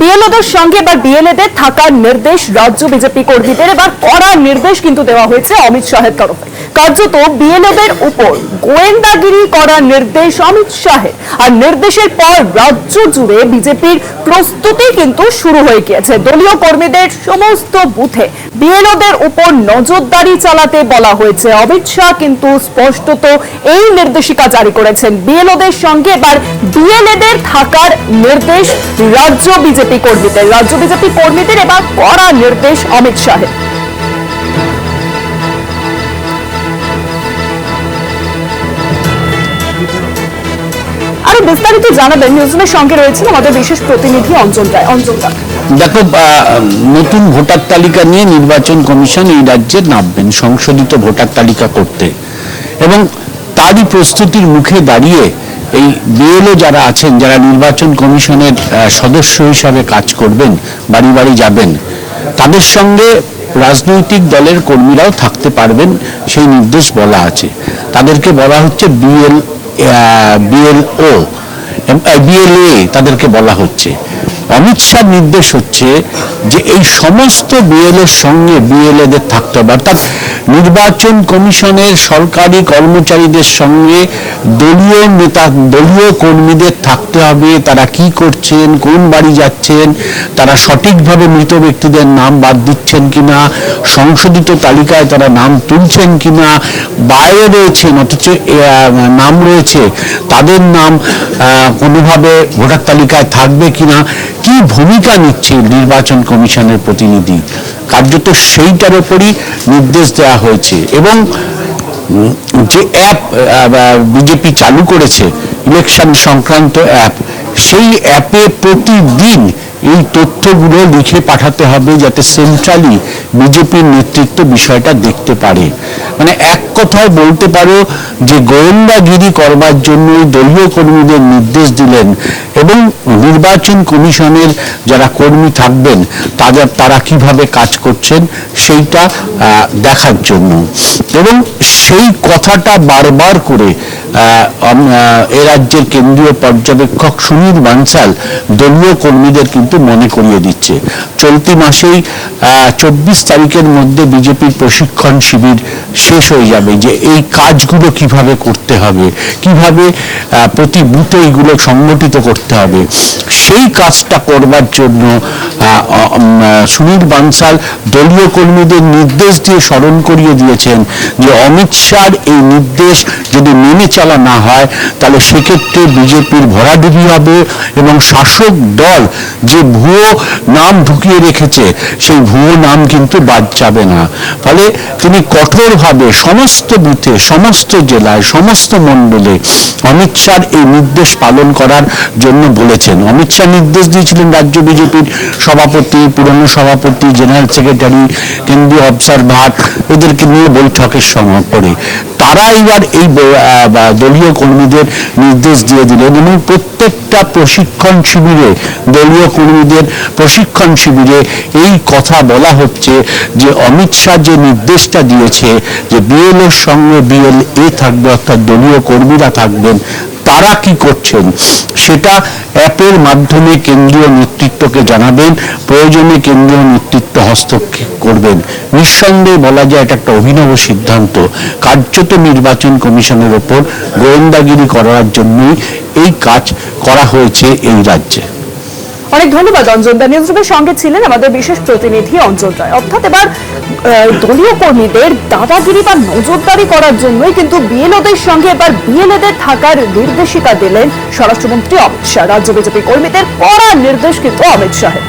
বিএলওদের সঙ্গে এবার বিএলএদের থাকার নির্দেশ রাজ্য বিজেপি কর্মীদের। এবার কড়া নির্দেশ কিন্তু দেওয়া হয়েছে অমিত শাহের তরফে। কার্যত বিএলওদের উপর গোয়েন্দাগিরি করার নির্দেশ অমিত শাহের। আর নির্দেশের পর রাজ্য জুড়ে বিজেপির প্রস্তুতি কিন্তু শুরু হয়ে গিয়েছে। দলীয় কর্মীদের সমস্ত বুথে বিএলওদের উপর নজরদারি চালাতে বলা হয়েছে। অমিত শাহ কিন্তু স্পষ্টত এই নির্দেশিকা জারি করেছেন। বিএলওদের সঙ্গে এবার বিএলএদের থাকার নির্দেশ রাজ্য বিজেপি কর্মীদের, রাজ্য বিজেপি কর্মীদের এবার কড়া নির্দেশ অমিত শাহের। আরও বিস্তারিত জানাবেন সঙ্গে রয়েছেন আমাদের বিশেষ প্রতিনিধি অঞ্চল রায়। দেখো নতুন ভোটার তালিকা নিয়ে নির্বাচন কমিশন এই রাজ্যে নামবেন সংশোধিত ভোটার তালিকা করতে। এবং তারই প্রস্তুতির মুখে দাঁড়িয়ে এই বিএলও যারা আছেন, যারা নির্বাচন কমিশনের সদস্য হিসাবে কাজ করবেন, বাড়ি বাড়ি যাবেন, তাদের সঙ্গে রাজনৈতিক দলের কর্মীরাও থাকতে পারবেন, সেই নির্দেশ বলা আছে। তাদেরকে বলা হচ্ছে বিএল বিএলও বিএলএ, তাদেরকে বলা হচ্ছে। অমিত শাহ নির্দেশ হচ্ছে যে এই সমস্ত বিএলএর সঙ্গে বিএলএদের থাকতে হবে। অর্থাৎ নির্বাচন কমিশনের সরকারি কর্মচারীদের সঙ্গে দলীয় নেতা, দলীয় কর্মীদের থাকতে হবে। তারা কি করছেন, কোন বাড়ি যাচ্ছেন, তারা সঠিকভাবে মৃত ব্যক্তিদের নাম বাদ দিচ্ছেন কিনা, সংশোধিত তালিকায় তারা নাম তুলছেন কিনা বাইরে রয়েছেন, অথচ নাম রয়েছে, তাদের নাম কোনোভাবে ভোটার তালিকায় থাকবে কিনা কি ভূমিকা নিচ্ছে নির্বাচন কমিশনের প্রতিনিধি? কার্যত সেইটার উপরই নির্দেশ দেওয়া হয়েছে এবং যে অ্যাপ বিজেপি চালু করেছে ইলেকশন সংক্রান্ত অ্যাপ সেই অ্যাপে প্রতিদিন এই তথ্যগুলো লিখে পাঠাতে হবে যাতে সেন্ট্রালি বিজেপির নেতৃত্ব বিষয়টা দেখতে পারে। মানে এক কথায় বলতে পারো যে গোয়েন্দাগিরি করবার জন্য দলীয় কর্মীদের নির্দেশ দিলেন এবং নির্বাচন কমিশনের যারা কর্মী থাকবেন, তাদের, তারা কীভাবে কাজ করছেন সেইটা দেখার জন্য। এবং সেই কথাটা বারবার করে এ রাজ্যের কেন্দ্রীয় পর্যবেক্ষক সুনীল বানসাল দলীয় কর্মীদের কিন্তু মনে করিয়ে দিচ্ছে। চলতি মাসেই চব্বিশ তারিখের মধ্যে বিজেপির প্রশিক্ষণ শিবির শেষ হয়ে যাবে। যে এই কাজগুলো কীভাবে করতে হবে, কীভাবে প্রতি বুথে এইগুলো সংগঠিত করতে হবে, সেই কাজটা করবার জন্য সুনীল বানসাল দলীয় কর্মীদের নির্দেশ দিয়ে স্মরণ করিয়ে দিয়েছেন যে অমিত শাহর এই নির্দেশ যদি মেনে চলা না হয়, তাহলে সেক্ষেত্রে বিজেপির ভরাডুবি হবে এবং শাসক দল যে ভুয়ো নাম ঢুকিয়ে রেখেছে, সেই ভুয়ো নাম কিন্তু বাদ যাবে না। ফলে তিনি কঠোরভাবে সমস্ত বুথে সমস্ত জেলায়, সমস্ত মণ্ডলে অমিত শাহর এই নির্দেশ পালন করার জন্য বলেছেন। অমিত শাহ নির্দেশ দিয়েছিলেন রাজ্য বিজেপির সভাপতি, পুরনো সভাপতি, জেনারেল সেক্রেটারি, কেন্দ্রীয় অবজারভার এদেরকে নিয়ে বৈঠকের সময় করে। তারা এবার এই দলীয় কর্মীদের নির্দেশ দিয়ে দিলেন এবং প্রত্যেকটা প্রশিক্ষণ শিবিরে, দলীয় কর্মীদের প্রশিক্ষণ শিবিরে এই কথা বলা হচ্ছে যে অমিত শাহ যে নির্দেশটা দিয়েছে যে বিএল এর সঙ্গে বিএল এ থাকবে, অর্থাৎ দলীয় কর্মীরা থাকবেন, তারা কি করছেন? সেটা অ্যাপের মাধ্যমে কেন্দ্রীয় নেতৃত্বকে জানাবেন, প্রয়োজনে কেন্দ্রীয় নেতৃত্ব হস্তক্ষেপ করবেন। নিঃসন্দেহে বলা যায় এটা একটা অভিনব সিদ্ধান্ত। কার্যত নির্বাচন কমিশনের ওপর গোয়েন্দাগিরি করার জন্যই এই কাজ করা হয়েছে এই রাজ্যে। অনেক ধন্যবাদ অঞ্জন দা। নিউজরুমের সঙ্গে ছিলেন আমাদের বিশেষ প্রতিনিধি অঞ্জন রায় অর্থাৎ এবার দলীয় কর্মীদের দাদাগিরি বা নজরদারি করার জন্যই কিন্তু বিএলওদের সঙ্গে এবার বিএলএদের থাকার নির্দেশিকা দিলেন স্বরাষ্ট্রমন্ত্রী অমিত শাহ। রাজ্য বিজেপি কর্মীদের কড়া নির্দেশ কিন্তু অমিত শাহের।